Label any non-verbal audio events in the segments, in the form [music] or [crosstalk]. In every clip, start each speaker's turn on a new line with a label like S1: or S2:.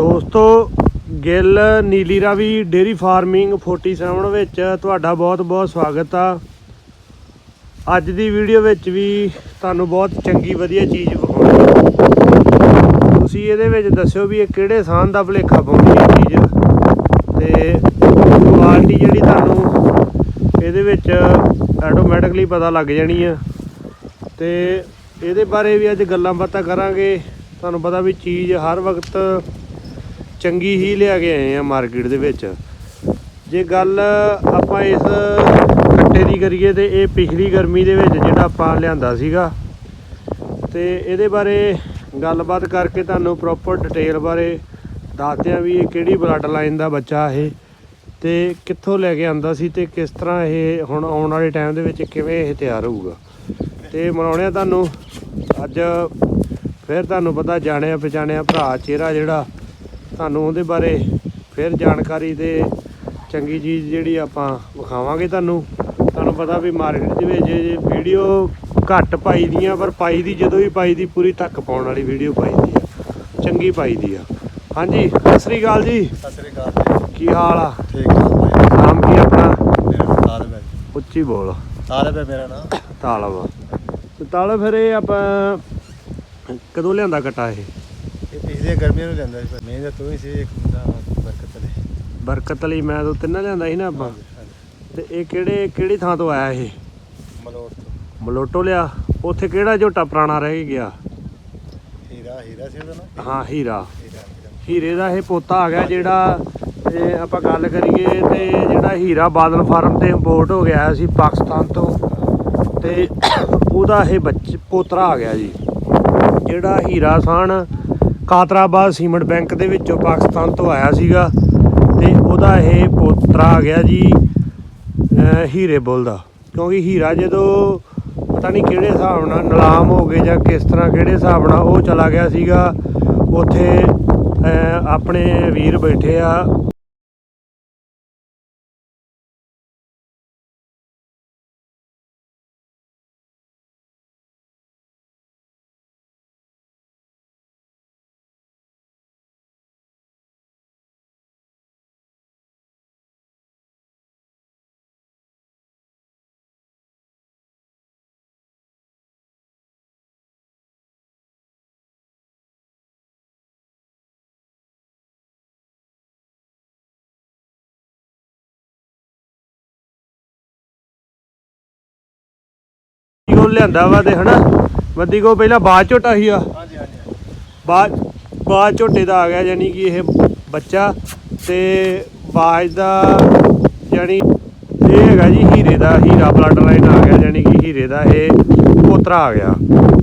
S1: ਦੋਸਤੋ, Gill Nili Ravi dairy farming 47 ਵਿੱਚ ਤੁਹਾਡਾ ਬਹੁਤ-ਬਹੁਤ ਸਵਾਗਤ ਆ। ਅੱਜ ਦੀ ਵੀਡੀਓ ਵਿੱਚ ਵੀ ਤੁਹਾਨੂੰ ਬਹੁਤ ਚੰਗੀ ਵਧੀਆ ਚੀਜ਼ ਵਿਖਾਉਣੀ ਤੁਸੀਂ ਇਹਦੇ ਵਿੱਚ ਦੱਸਿਓ ਵੀ ਇਹ ਕਿਹੜੇ ਸਾਨ ਦਾ ਭੁਲੇਖਾ ਪਾਉਂਦੀ ਹੈ ਚੀਜ਼। ਤੇ ਕੁਆਲਿਟੀ ਜਿਹੜੀ ਤੁਹਾਨੂੰ ਇਹਦੇ ਵਿੱਚ ਆਟੋਮੈਟਿਕਲੀ ਪਤਾ ਲੱਗ ਜਾਣੀ ਆ। ਤੇ ਇਹਦੇ ਬਾਰੇ ਵੀ ਅੱਜ ਗੱਲਾਂ ਬਾਤਾਂ ਕਰਾਂਗੇ। ਤੁਹਾਨੂੰ ਪਤਾ ਵੀ ਚੀਜ਼ ਹਰ ਵਕਤ ਚੰਗੀ ਹੀ ਲਿਆ ਕੇ ਆਏ ਆ ਮਾਰਕੀਟ ਦੇ ਵਿੱਚ। ਜੇ ਗੱਲ ਆਪਾਂ ਇਸ ਕੱਟੇ ਦੀ ਕਰੀਏ ਤੇ ਇਹ ਪਿਛਲੀ ਗਰਮੀ ਦੇ ਵਿੱਚ ਜਿਹੜਾ ਆਪਾਂ ਲਿਆਂਦਾ ਸੀਗਾ, ਤੇ ਇਹਦੇ ਬਾਰੇ ਗੱਲਬਾਤ ਕਰਕੇ ਤੁਹਾਨੂੰ ਪ੍ਰੋਪਰ ਡਿਟੇਲ ਬਾਰੇ ਦੱਸਦੇ ਆ ਵੀ ਇਹ ਕਿਹੜੀ ਬਲੱਡ ਲਾਈਨ ਦਾ ਬੱਚਾ ਇਹ, ਤੇ ਕਿੱਥੋਂ ਲੈ ਕੇ ਆਂਦਾ ਸੀ ਤੇ ਕਿਸ ਤਰ੍ਹਾਂ ਇਹ ਹੁਣ ਆਉਣ ਵਾਲੇ ਟਾਈਮ ਦੇ ਵਿੱਚ ਕਿਵੇਂ ਇਹ ਤਿਆਰ ਹੋਊਗਾ। ਤੇ ਮਨਾਉਣੇ ਆ ਤੁਹਾਨੂੰ, ਅੱਜ ਫਿਰ ਤੁਹਾਨੂੰ ਪਤਾ ਜਾਣਿਆ ਪਛਾਣਿਆ ਭਰਾ ਚਿਹਰਾ ਜਿਹੜਾ ਤੁਹਾਨੂੰ ਉਹਦੇ ਬਾਰੇ ਫਿਰ ਜਾਣਕਾਰੀ ਤੇ ਚੰਗੀ ਚੀਜ਼ ਜਿਹੜੀ ਆਪਾਂ ਵਿਖਾਵਾਂਗੇ ਤੁਹਾਨੂੰ। ਤੁਹਾਨੂੰ ਪਤਾ ਵੀ ਮਾਰਕੀਟ ਦੇ ਵਿੱਚ ਇਹ ਵੀਡੀਓ ਘੱਟ ਪਾਈ ਦੀਆਂ ਪਰ ਪਾਈ ਦੀ ਜਦੋਂ ਵੀ ਪਾਈ ਦੀ ਪੂਰੀ ਤੱਕ ਪਾਉਣ ਵਾਲੀ ਵੀਡੀਓ ਪਾਈ ਦੀ ਆ। ਚੰਗੀ ਪਾਈ ਦੀ ਆ। ਹਾਂਜੀ ਸਤਿ ਸ੍ਰੀ ਅਕਾਲ ਜੀ।
S2: ਸਤਿ ਸ੍ਰੀ ਅਕਾਲ
S1: ਕੀ ਹਾਲ ਆ?
S2: ਠੀਕ ਠਾਕ ਭਾਈ।
S1: ਨਾਮ ਕੀ ਆਪਣਾ?
S2: ਮੇਰਾ ਨਾਮ ਤਾਲਬ ਹੈ
S1: ਉੱਚੀ ਬੋਲ।
S2: ਤਾਲਬ ਹੈ ਮੇਰਾ ਨਾਮ।
S1: ਤਾਲਬ ਤੇ ਤਾਲਬ ਫਿਰ ਇਹ ਆਪਾਂ ਕਦੋਂ ਲਿਆਂਦਾ ਕਟਾ ਇਹ?
S2: ਇਹ ਗਰਮੀਆਂ ਨੂੰ ਲੈਂਦਾ ਸੀ ਪਰ ਮੈਂ ਤਾਂ ਤੂੰ ਹੀ ਸੀ ਇੱਕ ਮੁੰਡਾ ਬਰਕਤ ਦੇ
S1: ਬਰਕਤ ਲਈ ਮੈਂ ਤਾਂ ਤਿੰਨਾਂ ਲਿਆਂਦਾ ਸੀ ਨਾ ਆਪਾਂ। ਤੇ ਇਹ ਕਿਹੜੇ ਕਿਹੜੀ ਥਾਂ ਤੋਂ ਆਇਆ ਇਹ?
S2: ਮਲੋਟ ਤੋਂ।
S1: ਮਲੋਟੋ ਲਿਆ? ਉੱਥੇ ਕਿਹੜਾ ਝੋਟਾ ਪੁਰਾਣਾ ਰਹਿ ਗਿਆ?
S2: ਹੀਰਾ ਹੀਰਾ ਸੀ ਉਹਦਾ ਨਾਮ
S1: ਹਾਂ ਹੀਰਾ।
S2: ਹੀਰਾ ਹੀਰਾ।
S1: ਹੀਰੇ ਦਾ ਇਹ ਪੋਤਾ ਆ ਗਿਆ ਜਿਹੜਾ ਤੇ ਆਪਾਂ ਗੱਲ ਕਰੀਏ ਤੇ ਜਿਹੜਾ ਹੀਰਾ ਬਾਦਲ ਫਾਰਮ ਤੇ ਇੰਪੋਰਟ ਹੋ ਗਿਆ ਸੀ ਪਾਕਿਸਤਾਨ ਤੋਂ ਤੇ ਉਹਦਾ ਇਹ ਬੱਚ ਪੋਤਰਾ ਆ ਗਿਆ ਜੀ। ਜਿਹੜਾ ਹੀਰਾ ਸਾਨ ਕਾਤਰਾਬਾਦ ਸੀਮੈਂਟ ਬੈਂਕ ਦੇ ਵਿੱਚੋਂ ਪਾਕਿਸਤਾਨ ਤੋਂ ਆਇਆ ਸੀਗਾ ਤੇ ਉਹਦਾ ਇਹ ਪੋਤਰਾ ਆ ਗਿਆ ਜੀ ਹੀਰੇ ਬੁੱਲ ਦਾ। ਕਿਉਂਕਿ ਹੀਰਾ ਜਦੋਂ ਪਤਾ ਨਹੀਂ ਕਿਹੜੇ ਹਿਸਾਬ ਨਾਲ ਨਿਲਾਮ ਹੋ ਗਏ ਜਾਂ ਕਿਸ ਤਰ੍ਹਾਂ ਕਿਹੜੇ ਹਿਸਾਬ ਨਾਲ ਉਹ ਚਲਾ ਗਿਆ ਸੀਗਾ, ਉੱਥੇ ਆਪਣੇ ਵੀਰ ਬੈਠੇ ਆ ਕੋ ਲਿਆਂਦਾ ਵਾ ਤੇ ਹਨਾ। ਬੰਦੀ ਕੋ ਪਹਿਲਾਂ ਬਾਅਦ ਝੋਟਾ ਸੀ ਆ।
S2: ਹਾਂਜੀ ਹਾਂਜੀ।
S1: ਬਾਅਦ ਬਾਅਦ ਝੋਟੇ ਦਾ ਆ ਗਿਆ ਯਾਨੀ ਕਿ ਇਹ ਬੱਚਾ ਤੇ ਬਾਜ ਦਾ ਯਾਨੀ ਇਹ ਹੈਗਾ ਜੀ ਹੀਰੇ ਦਾ ਹੀਰਾ ਬਲੱਡ ਲਾਈਨ ਆ ਗਿਆ ਯਾਨੀ ਕਿ ਹੀਰੇ ਦਾ ਇਹ ਪੋਤਰਾ ਆ ਗਿਆ।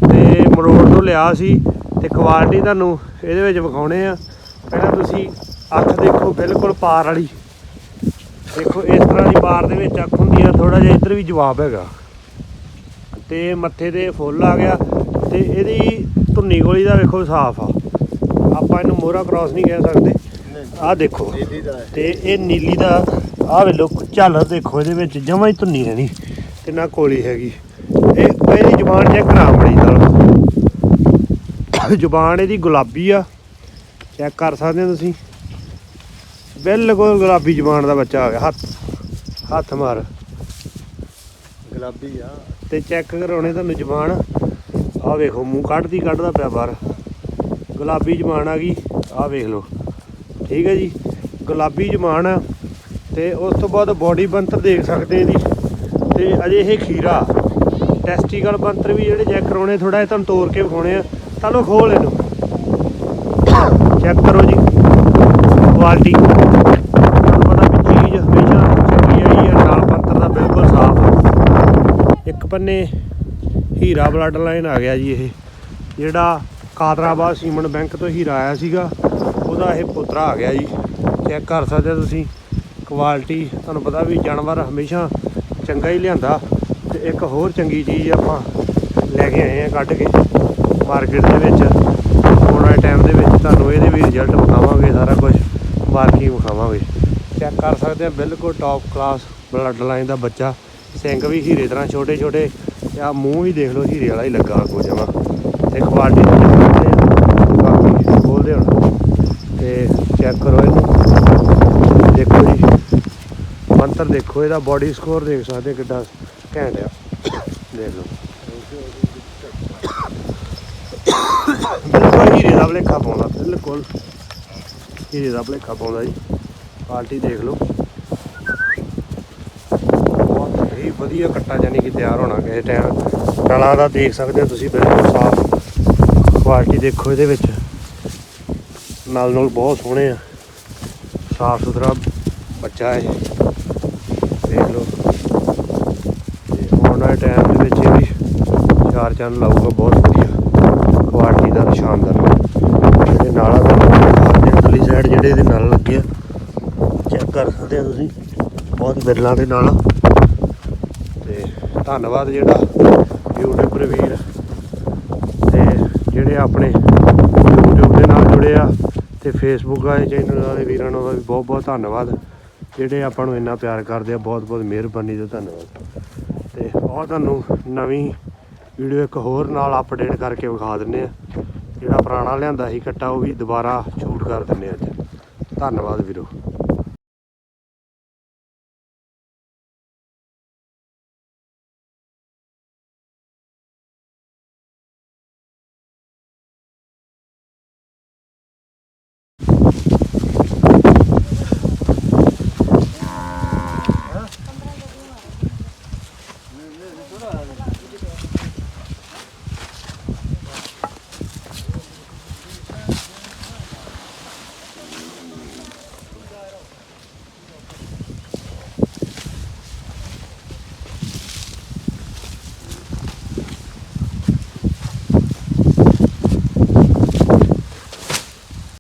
S1: ਤੇ ਮਰੋੜ ਤੋਂ ਲਿਆ ਸੀ ਤੇ ਕੁਆਲਿਟੀ ਤੁਹਾਨੂੰ ਇਹਦੇ ਵਿੱਚ ਵਿਖਾਉਣੇ ਆ। ਪਹਿਲਾਂ ਤੁਸੀਂ ਅੱਖ ਦੇਖੋ ਬਿਲਕੁਲ ਪਾਰ ਵਾਲੀ। ਦੇਖੋ ਇਸ ਤਰ੍ਹਾਂ ਦੀ ਪਾਰ ਦੇ ਵਿੱਚ ਅੱਖ ਹੁੰਦੀ ਆ ਥੋੜਾ ਜਿਹਾ ਇੱਧਰ ਵੀ ਜਵਾਬ ਹੈਗਾ। ਤੇ ਮੱਥੇ ਤੇ ਫੁੱਲ ਆ ਗਿਆ ਤੇ ਇਹਦੀ ਧੁੰਨੀ ਗੋਲੀ ਦਾ ਵੇਖੋ ਸਾਫ਼ ਆ। ਆਪਾਂ ਇਹਨੂੰ ਮੋਹਰਾ ਕ੍ਰਾਸ ਨਹੀਂ ਕਹਿ ਸਕਦੇ। ਆਹ ਦੇਖੋ।
S2: ਨੀਲੀ
S1: ਤੇ ਇਹ ਨੀਲੀ ਦਾ, ਆਹ ਵੇਲੋ ਝੱਲ ਦੇਖੋ ਇਹਦੇ ਵਿੱਚ, ਜਮਾਂ ਹੀ ਧੁੰਨੀ ਹੈ ਨਹੀਂ ਤੇ ਨਾ ਕੋਲੀ ਹੈਗੀ। ਇਹ ਇਹਦੀ ਜ਼ੁਬਾਨ ਚੈੱਕ ਕਰਾ ਬੜੀ ਨਾਲ ਜ਼ੁਬਾਨ ਇਹਦੀ ਗੁਲਾਬੀ ਆ। ਚੈੱਕ ਕਰ ਸਕਦੇ ਹੋ ਤੁਸੀਂ। ਬਿਲਕੁਲ ਗੁਲਾਬੀ ਜ਼ੁਬਾਨ ਦਾ ਬੱਚਾ ਆ ਗਿਆ। ਹੱਥ ਹੱਥ ਮਾਰ।
S2: ਗੁਲਾਬੀ ਆ।
S1: ਤੇ ਚੈੱਕ ਕਰਾਉਣੇ ਤੁਹਾਨੂੰ ਜ਼ਬਾਨ। ਆਹ ਵੇਖੋ, ਮੂੰਹ ਕੱਢਦੀ ਕੱਢਦਾ ਪਿਆ ਬਾਹਰ। ਗੁਲਾਬੀ ਜ਼ਬਾਨ ਆ ਗਈ, ਆਹ ਵੇਖ ਲਓ। ਠੀਕ ਹੈ ਜੀ, ਗੁਲਾਬੀ ਜ਼ਬਾਨ ਆ। ਤੇ ਉਸ ਤੋਂ ਬਾਅਦ ਬੋਡੀ ਬੰਤਰ ਦੇਖ ਸਕਦੇ ਇਹਦੀ। ਤੇ ਅਜੇ ਇਹ ਖੀਰਾ ਟੈਸਟੀਕਲ ਬੰਤਰ ਵੀ ਜਿਹੜੇ ਚੈੱਕ ਕਰਾਉਣੇ ਥੋੜਾ ਜਿਹਾ ਤੁਹਾਨੂੰ ਤੋੜ ਕੇ ਵਿਖਾਉਣੇ ਆ। ਤੁਹਾਨੂੰ ਖੋਲ ਇਹਨੂੰ। [coughs] ਚੈੱਕ ਕਰੋ ਜੀ। ਕੁਆਲਿਟੀ ਤੁਹਾਨੂੰ ਪਤਾ ਵੀ ਚੀਜ਼ ਹਮੇਸ਼ਾ ਚੰਗੀ ਆਈ ਹੈ ਨਾਲ ਬੰਤਰ ਦਾ ਬਿਲਕੁਲ ਸਾਫ਼ ਆ ਇੱਕ ਪੰਨੇ ਹੀਰਾ ਬਲੱਡ ਲਾਈਨ ਆ ਗਿਆ ਜੀ ਇਹ, ਜਿਹੜਾ ਕਾਦਰਾਬਾਦ ਸੀਮਨ ਬੈਂਕ ਤੋਂ ਹੀਰਾ ਆਇਆ ਸੀਗਾ, ਉਹਦਾ ਇਹ ਪੁੱਤਰਾ ਆ ਗਿਆ ਜੀ। ਚੈੱਕ ਕਰ ਸਕਦੇ ਤੁਸੀਂ, ਕੁਆਲਿਟੀ ਤੁਹਾਨੂੰ ਪਤਾ ਵੀ ਜਾਨਵਰ ਹਮੇਸ਼ਾ ਚੰਗਾ ਹੀ ਲਿਆਂਦਾ, ਤੇ ਇੱਕ ਹੋਰ ਚੰਗੀ ਚੀਜ਼ ਆਪਾਂ ਲੈ ਕੇ ਆਏ ਆ ਕੱਢ ਕੇ ਮਾਰਕੀਟ ਦੇ ਵਿੱਚ। ਆਉਣ ਵਾਲੇ ਟਾਈਮ ਦੇ ਵਿੱਚ ਤੁਹਾਨੂੰ ਇਹਦੇ ਵੀ ਰਿਜ਼ਲਟ ਵਿਖਾਵਾਂਗੇ, ਸਾਰਾ ਕੁਝ ਮਾਰਕੀ ਵਿਖਾਵਾਂਗੇ। ਚੈੱਕ ਕਰ ਸਕਦੇ ਆ ਬਿਲਕੁਲ ਟੌਪ ਕਲਾਸ ਬਲੱਡ ਲਾਈਨ ਦਾ ਬੱਚਾ। ਸਿੰਗ ਵੀ ਹੀਰੇ ਤਰ੍ਹਾਂ ਛੋਟੇ ਛੋਟੇ, ਤੇ ਆ ਮੂੰਹ ਵੀ ਦੇਖ ਲਓ, ਹੀਰੇ ਵਾਲਾ ਹੀ ਲੱਗਾ ਕੋ ਜਮਾ। ਤੇ ਕੁਆਲਿਟੀ ਦੇਖ ਸਕਦੇ ਆ, ਬਾਕੀ ਬੋਲਦੇ ਹੁਣ। ਤੇ ਚੈੱਕ ਕਰੋ ਇਹਨੂੰ। ਦੇਖੋ ਜੀ, ਮੰਤਰ ਦੇਖੋ, ਇਹਦਾ ਬਾਡੀ ਸਕੋਰ ਦੇਖ ਸਕਦੇ ਕਿੱਡਾ ਘੈਂਟ ਆ। ਦੇਖ ਲਓ। ਬਿਲਕੁਲ ਹੀਰੇ ਦਾ ਭਲੇਖਾ ਪਾਉਂਦਾ, ਬਿਲਕੁਲ। ਹੀਰੇ ਦਾ ਭਲੇਖਾ ਪਾਉਂਦਾ ਜੀ। ਪਾਰਟੀ ਦੇਖ ਲਓ ਬਹੁਤ ਹੀ ਵਧੀਆ ਕੱਟਾ ਜਾਨੀ ਕਿ ਤਿਆਰ ਹੋਣਾ ਕਿਸੇ ਟਾਈਮ ਨਲਾਂ ਦਾ ਦੇਖ ਸਕਦੇ ਹੋ ਤੁਸੀਂ, ਬਿਲਕੁਲ ਸਾਫ਼ ਕੁਆਲਿਟੀ ਦੇਖੋ ਇਹਦੇ ਵਿੱਚ। ਨਾਲ ਨਾਲ ਬਹੁਤ ਸੋਹਣੇ ਆ। ਸਾਫ਼ ਸੁਥਰਾ ਬੱਚਾ ਹੈ ਦੇਖ ਲਓ। ਤੇ ਆਉਣ ਵਾਲੇ ਟਾਈਮ ਦੇ ਵਿੱਚ ਇਹ ਵੀ ਚਾਰ ਚੰਨ ਲਾਊਗਾ, ਬਹੁਤ ਵਧੀਆ ਕੁਆਲਿਟੀ ਦਾ ਸ਼ਾਨਦਾਰ ਜਿਹੜੇ ਨਾਲਾਂ ਦਾ ਖਾਦੇ ਸਾਈਡ ਜਿਹੜੇ ਇਹਦੇ ਨਾਲ ਲੱਗੇ ਆ। ਚੈੱਕ ਕਰ ਸਕਦੇ ਹੋ ਤੁਸੀਂ। ਬਹੁਤ ਬਿਰਲਾਂ ਦੇ ਨਾਲ। ਧੰਨਵਾਦ ਜਿਹੜਾ YouTube ਵੀਰ ਤੇ ਜਿਹੜੇ ਆਪਣੇ YouTube ਦੇ ਨਾਲ ਜੁੜੇ ਆ ਤੇ Facebook ਵਾਲੇ ਚੈਨਲ ਵਾਲੇ ਵੀਰਾਂ ਨੂੰ ਵੀ ਬਹੁਤ ਬਹੁਤ ਧੰਨਵਾਦ, ਜਿਹੜੇ ਆਪਾਂ ਨੂੰ ਇੰਨਾ ਪਿਆਰ ਕਰਦੇ ਆ, ਬਹੁਤ ਬਹੁਤ ਮਿਹਰਬਾਨੀ ਤੇ ਧੰਨਵਾਦ। ਤੇ ਉਹ ਤੁਹਾਨੂੰ ਨਵੀਂ ਵੀਡੀਓ ਇੱਕ ਹੋਰ ਨਾਲ ਅਪਡੇਟ ਕਰਕੇ ਵਿਖਾ ਦਿੰਨੇ ਆ। ਜਿਹੜਾ ਪੁਰਾਣਾ ਲਿਆਂਦਾ ਸੀ ਕੱਟਾ, ਉਹ ਵੀ ਦੁਬਾਰਾ ਸ਼ੂਟ ਕਰ ਦਿੰਨੇ ਆ ਅੱਜ। ਧੰਨਵਾਦ ਵੀਰੋ।